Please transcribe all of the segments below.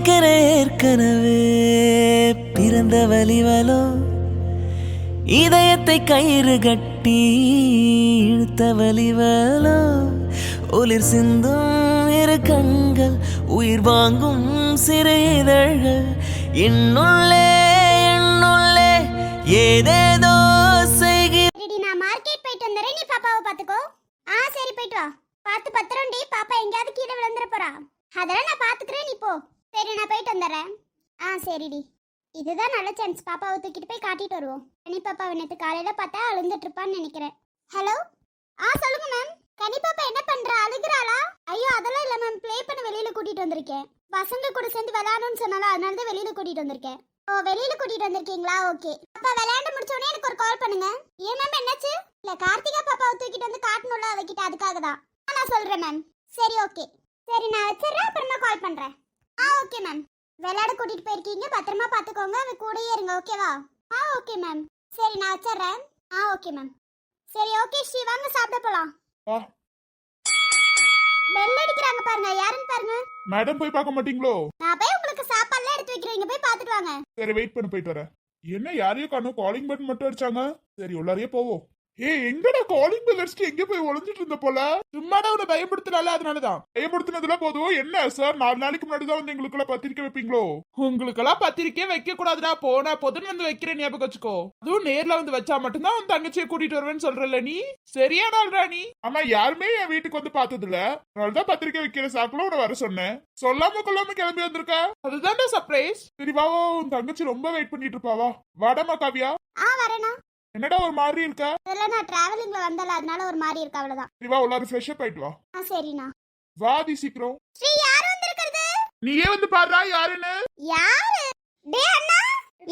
எனக்கென ஏற்கனவே. பிறந்த வலிவலோ இதயத்தை கயிறு கட்டி இழுத்த வலிவலோ ஒளிர் சிந்தும் இரு கண்கள் உயிர் வாங்கும் சிறு இதழ்கள் என்னுள்ளே என்னுள்ளே ஏதேதோ செய்கிற நான் மார்க்கெட் போயிட்டு வந்துடுறேன் நீ பாப்பாவை பார்த்துக்கோ. ஆ சரி போயிட்டு வா. பார்த்து பத்திரம்டி பாப்பா எங்கேயாவது கீழே விழுந்துட போறா. அதெல்லாம் நான் பாத்துக்கிறேன் நீ போ. சரி நான் போயிட்டு வந்துடுறேன். ஆ சரிடி. இதுதான் நல்ல சான்ஸ் பாப்பாவை தூக்கிட்டு போய் காட்டிட்டு வருவோம். கனி பாப்பாவை நேற்று காலையில் பார்த்தா அழுந்துட்டு இருப்பான்னு நினைக்கிறேன். ஹலோ ஆ சொல்லுங்க மேம் கனி பாப்பா என்ன பண்றா? அழுகிறாளா? ஐயோ அதெல்லாம் இல்ல மேம் ப்ளே பண்ண வெளியில கூட்டிட்டு வந்திருக்கேன். பசங்க கூட சேர்ந்து விளையாடணும்னு சொன்னால அதனால தான் வெளியில கூட்டிட்டு வந்திருக்கேன். ஓ வெளியில கூட்டிட்டு வந்திருக்கீங்களா? ஓகே அப்பா விளையாண்டு முடிச்ச உடனே எனக்கு ஒரு கால் பண்ணுங்க. ஏன் மேம் என்னாச்சு? இல்ல கார்த்திகா பாப்பாவை தூக்கிட்டு வந்து காட்டணும்ல அவகிட்ட அதுக்காக தான் ஆ, நான் சொல்றேன் மேம் சரி ஓகே சரி நான் வச்சிடுறேன். அப்புறமா கால் பண்றேன். ஆ ஓகே மேம். விளையாட கூட்டிட்டு போயிருக்கீங்க பத்திரமா பாத்துக்கோங்க அவ கூடயே இருங்க ஓகேவா ஆ ஓகே மேம். சரி நான் வச்சிடுறேன். ஆ ஓகே மேம். சரி ஓகே ஸ்ரீ வாங்க சாப்பிட போலாம். பெல் அடிக்கிறாங்க பாருங்க யாருன்னு பாருங்க. மேடம் போய் பார்க்க மாட்டீங்களோ? நான் போய் உங்களுக்கு சாப்பாடுலாம் எடுத்து வைக்கிறேன் இங்க போய் பாத்துட்டு வாங்க. சரி வெயிட் பண்ண போயிட்டு வரேன். என்ன யாரையும் காணும் காலிங் பட்டன் மட்டும் அடிச்சாங்க. சரி உள்ளாரையே போவோம். ஏய் எங்கடா காலிங் பெல் அடிச்சுட்டு எங்க போய் ஒளிஞ்சிட்டு இருந்த போல? சும்மாடா உன்னை பயப்படுத்தினால அதனாலதான். பயப்படுத்தினதுல போதும். என்ன சார் நாலு நாளைக்கு முன்னாடி தான் வந்து எங்களுக்குள்ள பத்திரிக்கை வைப்பீங்களோ? உங்களுக்கெல்லாம் பத்திரிக்கை வைக்க கூடாதுடா போனா பொதுன்னு வந்து வைக்கிற ஞாபகம் வச்சுக்கோ. அதுவும் நேர்ல வந்து வச்சா மட்டும்தான் உன் தங்கச்சியை கூட்டிட்டு வருவேன்னு சொல்றல நீ? சரியான ஆள்டா நீ? ஆனா யாருமே என் வீட்டுக்கு வந்து பார்த்தது இல்ல அதனாலதான் பத்திரிக்கை வைக்கிற சாக்குல உன வர சொன்னேன். சொல்லாம கொள்ளாம கிளம்பி வந்திருக்க? அதுதான்டா சர்ப்ரைஸ் சரி உன் தங்கச்சி ரொம்ப வெயிட் பண்ணிட்டு இருப்பாவா வாடாமா காவியா. ஆ வரேனா. என்னடா ஒரு மாதிரி இருக்க? இல்ல நான் டிராவலிங்ல வந்தல அதனால ஒரு மாதிரி இருக்கு அவ்வளவுதான். சரி வா உள்ளார ஃப்ரெஷ் அப் ஆயிட்டு வா. ஆ சரிண்ணா. வாதி சீக்கிரம். ஸ்ரீ யார் வந்திருக்கிறது? நீயே வந்து பாடுறா யாருன்னு யாரு? டே அண்ணா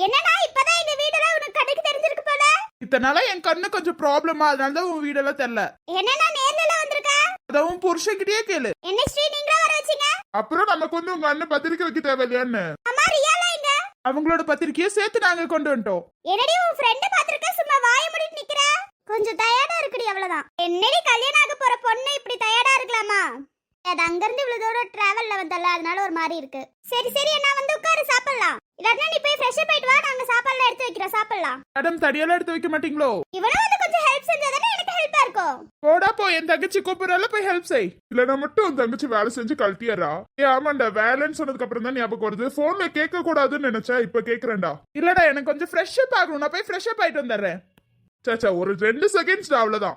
என்னடா இப்பதான் இந்த வீடெல்லாம் உனக்கு கண்ணுக்கு தெரிஞ்சிருக்கு போல? இத்தனை நாளா என் கண்ணு கொஞ்சம் ப்ராப்ளமா அதனாலதான் உன் வீடெல்லாம் தெரியல. என்னண்ணா நேர்ல எல்லாம் வந்திருக்க? அதான் புருஷன்கிட்டயே கேளு. என்ன ஸ்ரீ நீங்களா வர வச்சீங்க? அப்புறம் நமக்கு வந்து உங்க அண்ணன் பத்திரிக்கை வைக்க தேவையில்லையான்னு. அம்மா ரியாலா எங்க அவங்களோட பத்திரிக்கையை சேர்த்து நாங்க கொண்டு வந்துட்டோம். என்னடி உன் ஃப்ரெண்ட பாத்திருக்க சும்மா வாய மூடிட்டு நிக்கிற கொஞ்சம் டயர்டா இருக்குடி அவ்வளவுதான். என்னடி கல்யாணம் ஆக போற பொண்ணு இப்படி டயர்டா இருக்கலாமா? அது அங்க இருந்து இவ்வளவு தூரம் டிராவல்ல வந்தல அதனால ஒரு மாதிரி இருக்கு. சரி சரி நான் வந்து உட்காரு சாப்பிடலாம். இல்லாட்டினா நீ போய் ஃப்ரெஷ் அப் ஆயிட்டு வா நாங்க சாப்பாடுலாம் எடுத்து வைக்கிறோம் சாப்பிடலாம். மேடம் தடியெல்லாம் எடுத்து வைக்க மாட்டீங்களோ? இவனும் வந்து கொஞ்சம் ஹெல்ப் செஞ்சாதானே எனக்கு ஹெல்ப்பா இருக்கும். போடா போ என் தங்கச்சி கூப்பிடுறால போய் ஹெல்ப் செய். இல்லனா மட்டும் உன் தங்கச்சி வேலை செஞ்சு கழட்டியாரா ஏ ஆமாண்டா வேலைன்னு சொன்னதுக்கு அப்புறம் தான் ஞாபகம் வருது. போன்ல கேட்க கூடாதுன்னு நினைச்சா இப்ப கேக்குறேன்டா. இல்லடா எனக்கு கொஞ்சம் ஃப்ரெஷ் அப் ஆகணும். நான் போய் ஃப்ரெஷ் அப் ஆயிட்டு வந்துடுறேன். சாச்சா ஒரு ரெண்டு செகண்ட்ஸ் அவ்வளவுதான்.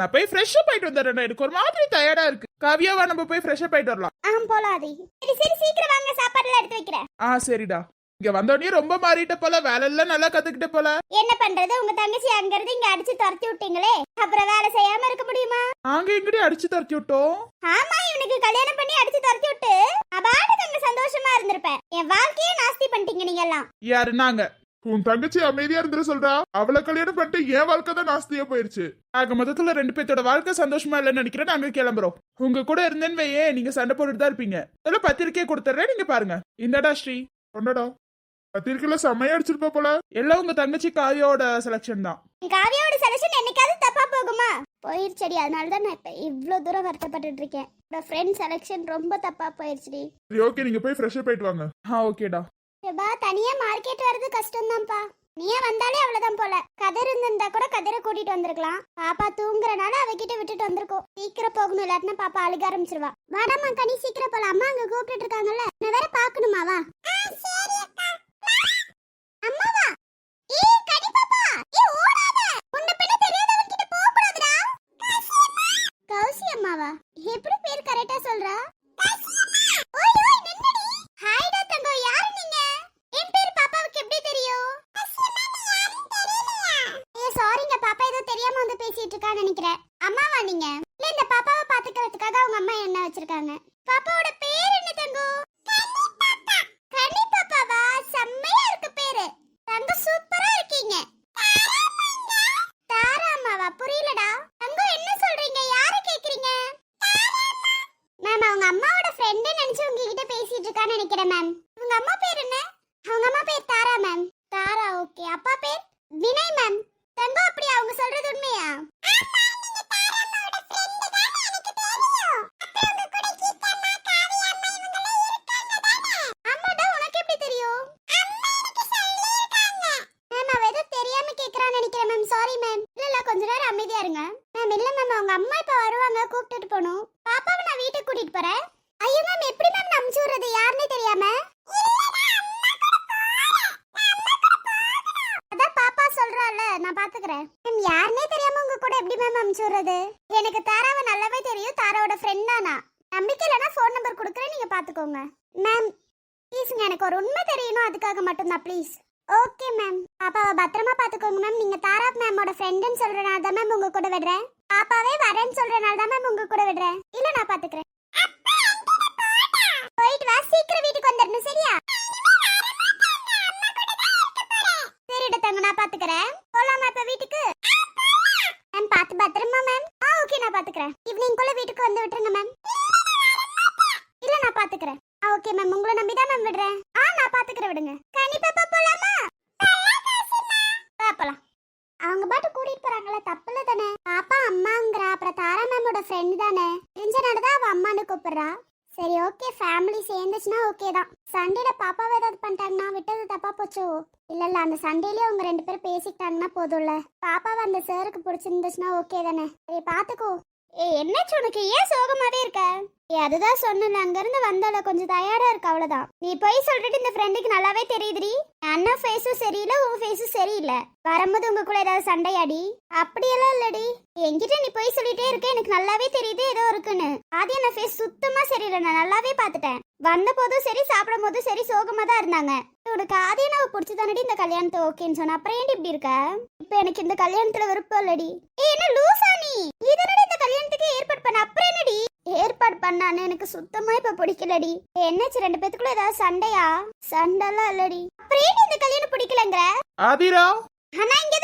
நான் போய் ஃப்ரெஷ் அப் ஆயிட்டு வந்துடுறேன் எனக்கு ஒரு மாதிரி டயர்டா இருக்கு. காவியாவா நம்ம போய் ஃப்ரெஷ் அப் ஆயிட்டு வரலாம். ஆ போலாதி சரி சரி சீக்கிரம் வாங்க. சாப்பாடுலாம் எடுத்து வைக்கிறேன். ஆ சரிடா. இங்க வந்தோடனே ரொம்ப மாறிட்ட போல வேலை எல்லாம் நல்லா கத்துக்கிட்ட போல. என்ன பண்றது? உங்க தங்கச்சி அங்க இருந்து இங்க அடிச்சு துரத்தி விட்டீங்களே. அப்புறம் வேலை செய்யாம இருக்க முடியுமா? நாங்க எங்கடி அடிச்சு தரத்தி விட்டோம்? ஆமா இவனுக்கு கல்யாணம் பண்ணி அடிச்சு துரத்தி விட்டு அபாட்டுக்கு அங்க சந்தோஷமா இருந்திருப்பேன். என் வாழ்க்கையே நாஸ்தி பண்ணிட்டீங்க நீங்க எல்லாம் யாரு? நாங்க. உன் தங்கச்சி அமைதியா இருந்துட சொல்றா? அவளை கல்யாணம் பண்ணிட்டு என் வாழ்க்கை தான் நாஸ்தியா போயிருச்சு. ஆக மொத்தத்துல ரெண்டு பேர்த்தோட வாழ்க்கை சந்தோஷமா இல்லைன்னு நினைக்கிறேன். நாங்க கிளம்புறோம். உங்க கூட இருந்தேன்னு வையே நீங்க சண்டை போட்டுட்டு தான் இருப்பீங்க. அதெல்லாம் பத்திரிக்கையை கொடுத்துட்றேன் நீங்க பாருங்க. இந்தடா ஸ்ரீ. கொண்டடா பத்திரிக்கையில செம்மையா அடிச்சிருப்பா போல. எல்லாம் உங்க தங்கச்சி காவியோட செலக்ஷன் தான். காவியோட செலக்ஷன் என்னைக்காவது தப்பா போகுமா? போயிருச்சடி. அதனால தான் நான் இப்ப இவ்ளோ தூரம் வருத்தப்பட்டுட்டு இருக்கேன். என்னோட ஃப்ரெண்ட் செலக்ஷன் ரொம்ப தப்பா போயிருச்சுடி. சரி ஓகே நீங்க போய் ஃப்ரெஷ் அப் ஆயிட்டு வாங்க. ஆ ஓகேடா பா தனியா மார்க்கெட் வர்றது கஷ்டம்தான்ப்பா. நீயே வந்தாலே அவ்வளவுதான் போல. கதிர் இருந்திருந்தா கூட கதிரை கூட்டிட்டு வந்திருக்கலாம். பாப்பா தூங்குறனால அவகிட்ட விட்டுட்டு வந்திருக்கோம். சீக்கிரம் போகணும் இல்லாட்டினா பாப்பா அழுக ஆரம்பிச்சிருவா. வாடாமா கனி சீக்கிரம் போலாம். அம்மா அங்க கூப்பிட்டு இருக்காங்கல்ல. நான் வேற பாக்கணுமாவா அம்மாவா ஏய் கனி பாப்பா ஏய் ஓடாத உன்ன பின்ன தெரியாதவங்க கிட்ட போக கூடாதுடா கௌசி அம்மாவா எப்படி பேர் கரெக்டா சொல்றா ஓய் ஓய் நின்னுடி ஹாய்டா தங்கம் யாரு நீங்க என் பேர் பாப்பாவுக்கு எப்படி தெரியும் ஏ சாரிங்க பாப்பா ஏதோ தெரியாம வந்து பேசிட்டு இருக்கான்னு நினைக்கிறேன் அம்மாவா நீங்க இல்ல இந்த பாப்பாவை பாத்துக்கிறதுக்காக அவங்க அம்மா என்ன வச்சிருக்காங்க. பாப்பாவோட எடுத்துட்டு போகணும். பாப்பாவை நான் வீட்டுக்கு கூட்டிட்டு போறேன். ஐயோ மேம் எப்படி மேம் அமுச்சு விடுறது? யாருன்னே தெரியாம? அதான் பாப்பா சொல்றால நான் பாத்துக்கிறேன். மேம் யாருன்னே தெரியாம உங்க கூட எப்படி மேம் அமுச்சு விடுறது? எனக்கு தாராவை நல்லாவே தெரியும். தாராவோட ஃப்ரெண்ட் தானா? நம்பிக்கை இல்லைனா ஃபோன் நம்பர் கொடுக்குறேன் நீங்க பாத்துக்கோங்க. மேம் ப்ளீஸுங்க எனக்கு ஒரு உண்மை தெரியணும். அதுக்காக மட்டும்தான் ப்ளீஸ் ஓகே மேம் பாப்பாவை பத்திரமா பார்த்துக்கோங்க மேம் நீங்கள் தாரா மேமோட ஃப்ரெண்டுன்னு சொல்கிறனால தான் மேம் உங்கள் கூட விடுறேன். பாப்பாவே வரேன்னு சொல்றனால தான் மேம் உங்க கூட விடுறேன். இல்ல நான் பாத்துக்கிறேன். போயிட்டு வா சீக்கிரம் வீட்டுக்கு வந்துடணும் சரியா? சரிடா தங்க நான் பாத்துக்கிறேன். போலாமா இப்ப வீட்டுக்கு? மேம் பாத்து பத்திரமா மேம் ஆ ஓகே நான் பாத்துக்கிறேன். ஈவினிங் குள்ள வீட்டுக்கு வந்து விட்டுருங்க மேம் இல்ல நான் பாத்துக்கிறேன். ஆ ஓகே மேம் உங்களை நம்பி தான் மேம் விடுறேன். ஆ நான் பாத்துக்கிறேன் விடுங்க. கனி பாப்பா போலாமா? வா, போலாம். அவங்க பாட்டு கூட்டிட்டு போறாங்களே தப்புல தானே? பாப்பா அம்மாங்கிறா அப்புறம் தாரா மேமோட ஃப்ரெண்டு தானே? தெரிஞ்சனால தான் அவ அம்மான்னு கூப்பிடுறா. சரி ஓகே ஃபேமிலி சேர்ந்துச்சுன்னா ஓகே தான். சண்டேல பாப்பாவை ஏதாவது பண்ணிட்டாங்கன்னா விட்டது தப்பா போச்சோ? இல்ல இல்ல அந்த சண்டேலயே அவங்க ரெண்டு பேரும் பேசிக்கிட்டாங்கன்னா போதும்ல. பாப்பாவை அந்த சேருக்கு பிடிச்சிருந்துச்சுன்னா ஓகே தானே? சரி பாத்துக்கோ. ஏ என்னாச்சு உனக்கு? ஏன் சோகமாவே இருக்க? ஏ அதுதான் சொன்னேன். அங்கேருந்து வந்தால கொஞ்சம் தயாரா இருக்கு அவ்வளவுதான். நீ போய் சொல்லிட்டு இந்த ஃப்ரெண்டுக்கு நல்லாவே தெரியுதுடி. அண்ணா அண்ணன் ஃபேஸும் சரியில்லை உன் ஃபேஸும் சரியில்லை. வரும்போது உங்க கூட ஏதாவது சண்டையாடி? அப்படியெல்லாம் இல்லடி. என்கிட்ட நீ போய் சொல்லிட்டே இருக்க எனக்கு நல்லாவே தெரியுது ஏதோ இருக்குன்னு. அது என்ன ஃபேஸ் சுத்தமா சரியில்லை நான் நல்லாவே பார்த்துட்டேன். வந்த போதும் சரி சாப்பிடும் போதும் சரி சோகமாக தான் இருந்தாங்க. உனக்கு ஆதியனாவை பிடிச்சதானடி இந்த கல்யாணத்தை ஓகேன்னு சொன்ன? அப்புறம் ஏன்டி இப்படி இருக்க? இப்போ எனக்கு இந்த கல்யாணத்துல விருப்பம் இல்லடி. ஏ என்ன லூசா நீ? இதனடி இந்த கல்யாணத்துக்கு ஏற்பாடு பண்ண? அப்புறம் என்னடி? ஏற்பாடு பண்ணான்னு எனக்கு சுத்தமா இப்ப பிடிக்கலடி. என்னச்சு என்னாச்சு ரெண்டு பேத்துக்குள்ள ஏதாவது சண்டையா? சண்டைலாம் இல்லடி. அப்புறம் ஏன் இந்த கல்யாணம் பிடிக்கலங்கிற? ஆதிரா? அண்ணா இங்க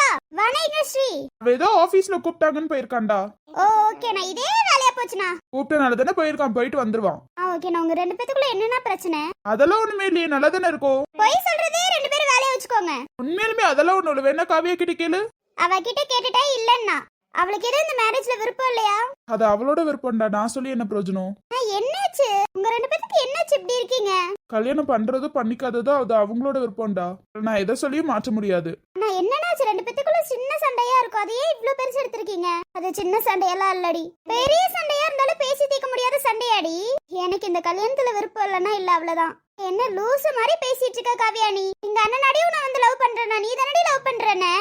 வா. வணக்கம் ஸ்ரீ. அவ ஏதோ ஆபீஸ்ல கூப்பிட்டாங்கன்னு போயிருக்கான்டா ஓ ஓகேண்ணா இதே வேலையா போச்சுண்ணா? கூப்பிட்டனால தானே போயிருக்கான் போயிட்டு வந்துருவான். ஆ ஓகேண்ணா உங்க ரெண்டு பேத்துக்குள்ள என்னண்ணா பிரச்சனை? அதெல்லாம் ஒண்ணுமே இல்லையே நல்லா தானே இருக்கும் பொய் சொல்றதே ரெண்டு பேரும் வேலையை வச்சுக்கோங்க. உண்மையிலுமே அதெல்லாம் ஒண்ணு வேணா காவியா கிட்ட கேளு. அவகிட்ட கேட்டுட்டா இல்லன்னா அவளுக்கு எதுவும் இந்த மேரேஜ்ல விருப்பம் இல்லையா? அது அவளோட விருப்பம்டா நான் சொல்லி என்ன பிரயோஜனம்? என்னாச்சு? உங்க ரெண்டு பேத்துக்கு என்னாச்சு? இப்படி இருக்கீங்க? கல்யாணம் பண்றது பண்ணிக்காததோ அது அவங்களோட விருப்பம்டா நான் எதை சொல்லியும் மாற்ற முடியாது. ஆனா என்னன்னாச்சு? ரெண்டு பேத்துக்குள்ள சின்ன சண்டையா இருக்கும். அதையே இவ்ளோ பெருசு எடுத்திருக்கீங்க. அது சின்ன சண்டையெல்லாம் இல்லடி. பெரிய சண்டையா இருந்தாலும் பேசி தீர்க்க முடியாத சண்டையாடி. எனக்கு இந்த கல்யாணத்துல விருப்பம் இல்லைன்னா இல்ல அவ்வளவுதான். என்ன லூசு மாதிரி பேசிட்டு இருக்க காவியா நீ? எங்க அண்ணனாடியும் நான் வந்து லவ் பண்றேனா நீ தானடி லவ் பண்றேன்னு?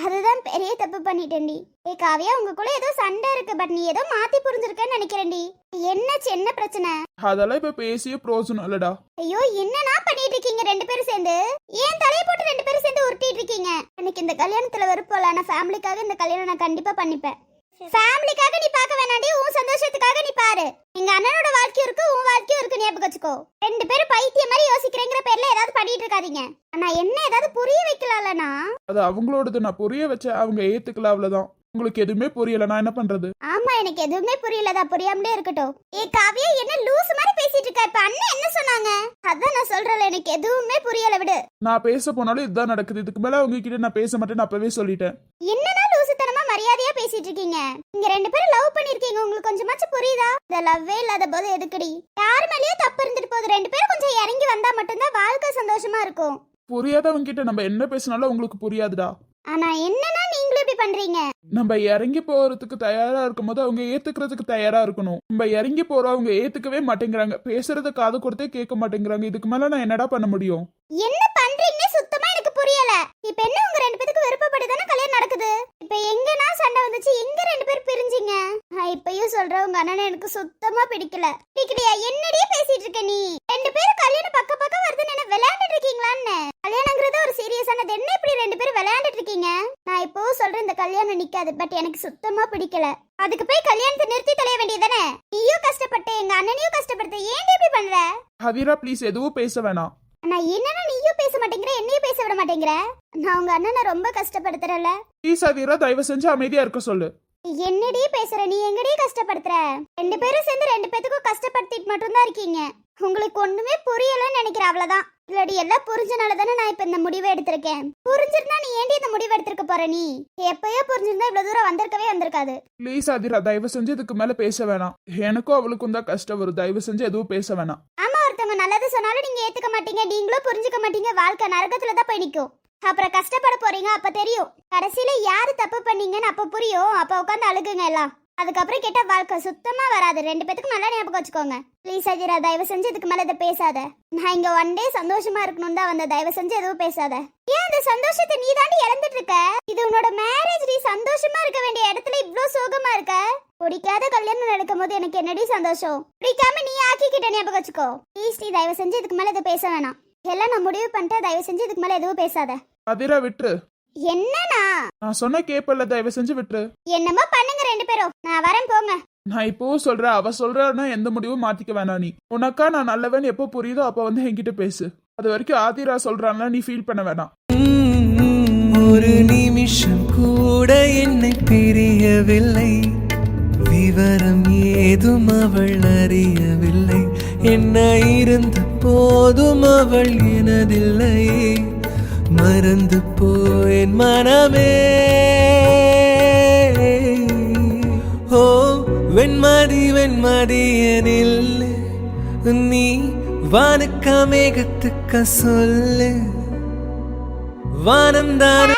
அதுதான் பெரிய தப்பு பண்ணிட்டேன்டி. ஏ காவியா உங்களுக்குள்ள ஏதோ சண்டை இருக்கு பட் நீ ஏதோ மாத்தி புரிஞ்சிருக்கன்னு நினைக்கிறேன்டி. என்னாச்சு என்ன பிரச்சனை? அதெல்லாம் இப்ப பேசிய பிரயோஜனம் இல்லடா. ஐயோ என்னண்ணா பண்ணிட்டு இருக்கீங்க ரெண்டு பேரும் சேர்ந்து? ஏன் தலைய போட்டு ரெண்டு பேரும் சேர்ந்து உருட்டிட்டு இருக்கீங்க எனக்கு இந்த கல்யாணத்துல விருப்பம் இல்ல ஆனா ஃபேமிலிக்காக இந்த கல்யாணம் நான் கண்டிப்பா பண்ணிப்பேன். ஃபேமிலிக்காக நீ பார்க்க வேணாடி உன் சந்தோஷத்துக்காக நீ பாரு. எங்க அண்ணனோட வாழ்க்கையும் இருக்கு உன் வாழ்க்கையும் இருக்கு ஞாபகம் வச்சுக்கோ. ரெண்டு பேரும் பைத்தியம் மாதிரி யோசிக்கிறேங்கிற பேர்ல ஏதாவது பண்ணிட்டு இருக்காதீங்க ஆனா என்ன ஏதாவது புரிய வைக்கலாம்லண்ணா? அது அவங்களோடது நான் புரிய வச்ச அவங்க ஏத்துக்கல அவ்வளவுதான். உங்களுக்கு எதுவுமே புரியல நான் என்ன பண்றது? ஆமா எனக்கு எதுவுமே புரியலதா புரியாமலே இருக்கட்டும். ஏ காவியா என்ன லூஸ் மாதிரி பேசிட்டு இருக்க? இப்ப அண்ணன் என்ன சொன்னாங்க? அதான் நான் சொல்றேன்ல எனக்கு எதுவுமே புரியல விடு. நான் பேச போனாலும் இதுதான் நடக்குது. இதுக்கு மேல அவங்க கிட்ட நான் பேச மாட்டேன்னு அப்பவே சொல்லிட்டேன். என்னடா லூசுத்தனமா மரியாதையா பேசிட்டு இருக்கீங்க? நீங்க ரெண்டு பேரும் லவ் பண்ணிருக்கீங்க. உங்களுக்கு கொஞ்சமாச்சும் புரியுதா? இந்த லவ்வே இல்லாத போது எதுக்குடி? யார் மேலயோ தப்பு இருந்துட்டு போகுது. ரெண்டு பேரும் கொஞ்சம் இறங்கி வந்தா மட்டும்தான் வாழ்க்கை சந்தோஷமா இருக்கும். புரியாதவங்க கிட்ட நம்ம என்ன பேசினாலும் உங்களுக்கு புரியாதுடா. ஆனா என்னன்னா நீங்களும் இப்படி பண்றீங்க? நம்ம இறங்கி போறதுக்கு தயாரா இருக்கும்போது அவங்க ஏத்துக்கிறதுக்கு தயாரா இருக்கணும். நம்ம இறங்கி போறோம் அவங்க ஏத்துக்கவே மாட்டேங்கிறாங்க. பேசுறத காது கொடுத்தே கேட்க மாட்டேங்கிறாங்க. இதுக்கு மேல நான் என்னடா பண்ண முடியும்? என்ன பண்றீங்கன்னு சுத்தமா எனக்கு புரியல. இப்ப என்ன உங்க ரெண்டு பேத்துக்கு விருப்பப்படி தானே கல்யாணம் நடக்குது? இப்ப எங்கனா சண்டை வந்துச்சு. எங்க ரெண்டு பேர் பிரிஞ்சீங்க? இப்பயும் சொல்றேன் உங்க அண்ணனை எனக்கு சுத்தமா பிடிக்கல. பிடிக்கலையா? என்னடியே பேசிட்டு இருக்க நீ? நிக்காது பட் எனக்கு சுத்தமா பிடிக்கல. அதுக்கு போய் கல்யாணத்தை நிறுத்தி தொலைய வேண்டியதானே நீயும் கஷ்டப்பட்டு எங்க அண்ணனையும் கஷ்டப்படுத்த ஏன் இப்படி பண்ற? ஹவீரா ப்ளீஸ் எதுவும் பேச வேணாம். நான் என்னன்னா நீயும் பேச மாட்டேங்கிற என்னையும் பேச விட மாட்டேங்கிற? நான் உங்க அண்ணனை ரொம்ப கஷ்டப்படுத்துறல ப்ளீஸ் ஹவீரா தயவு செஞ்சு அமைதியா இருக்க சொல்லு. என்னடி பேசுற? நீ எங்கடி கஷ்டப்படுத்துற? ரெண்டு பேரும் சேர்ந்து ரெண்டு பேத்துக்கும் கஷ்டப்படுத்திட்டு மட்டும்தான் இருக்கீங்க. உங்களுக்கு ஒண்ணுமே புரியலன்னு நினைக்கிறேன் அவ்வளவுதான். இல்லடி எல்லாம் புரிஞ்சனால தானே நான் இப்ப இந்த முடிவை எடுத்திருக்கேன். புரிஞ்சிருந்தா நீ ஏண்டி இந்த முடிவு எடுத்திருக்க போற நீ? எப்பயோ புரிஞ்சிருந்தா இவ்வளவு தூரம் வந்திருக்கவே வந்திருக்காது. ப்ளீஸ் ஹவீரா தயவு செஞ்சு இதுக்கு மேல பேச வேணாம். எனக்கும் அவளுக்கும் தான் கஷ்டம் வரும். தயவு செஞ்சு எதுவும் பேச வேணாம். ஆமா ஒருத்தவங்க நல்லது சொன்னாலும் நீங்க ஏத்துக்க மாட்டீங்க. நீங்களும் புரிஞ்சுக்க மாட்டீங்க. வாழ்க்கை நரகத்துல தான் போய் நிக்கும். அப்புறம் கஷ்டப்பட போறீங்க அப்ப தெரியும். கடைசியில யாரு தப்பு பண்ணீங்கன்னு அப்ப புரியும். அப்ப உட்காந்து அழுகுங்க எல்லாம். அதுக்கப்புறம் கேட்ட வாழ்க்கை சுத்தமா வராது. ரெண்டு பேத்துக்கும் நல்லா ஞாபகம் வச்சுக்கோங்க. ப்ளீஸ் அஜிரா தயவு செஞ்சு இதுக்கு மேல இதை பேசாத. நான் இங்க ஒன் டே சந்தோஷமா இருக்கணும் தான் வந்த தயவு செஞ்சு எதுவும் பேசாத. ஏன் அந்த சந்தோஷத்தை நீ தாண்டி இழந்துட்டு இருக்க? இது உன்னோட மேரேஜ் நீ சந்தோஷமா இருக்க வேண்டிய இடத்துல இவ்வளவு சோகமா இருக்க? பிடிக்காத கல்யாணம் நடக்கும் போது எனக்கு என்னடி சந்தோஷம்? பிடிக்காம நீ ஆக்கிக்கிட்ட ஞாபகம் வச்சுக்கோ. ப்ளீஸ் நீ தயவு செஞ்சு இதுக்கு மேல இதை பேச வேணாம். எல்லாம் நான் முடிவு பண்ணிட்டேன் தயவு செஞ்சு இதுக்கு மேல எதுவும் பேசாத. அதிரா விட்டுரு. என்னண்ணா? நான் சொன்ன கேப்பல்ல தயவு செஞ்சு விட்டுரு. என்னமோ பண்ணுங்க ரெண்டு பேரும். நான் வரேன் போங்க. நான் இப்போவும் சொல்றேன் அவ சொல்றான்னா எந்த முடிவும் மாத்திக்க வேணாம் நீ. உனக்கா நான் நல்லவன் எப்போ புரியுதோ அப்ப வந்து என்கிட்ட பேசு. அது வரைக்கும் ஆதிரா சொல்றான்னா நீ ஃபீல் பண்ண வேணாம். ஒரு நிமிஷம் கூட என்னை பிரியவில்லை. விவரம் ஏதும் அவள் அறியவில்லை. என்ன இருந்த போதும் அவள் எனதில்லை. மறந்து போயின் மனமே. ஓ வெண்மதி வெண்மதியனில் நீ வானுக்க மேகத்துக்க சொல்லு வானந்தான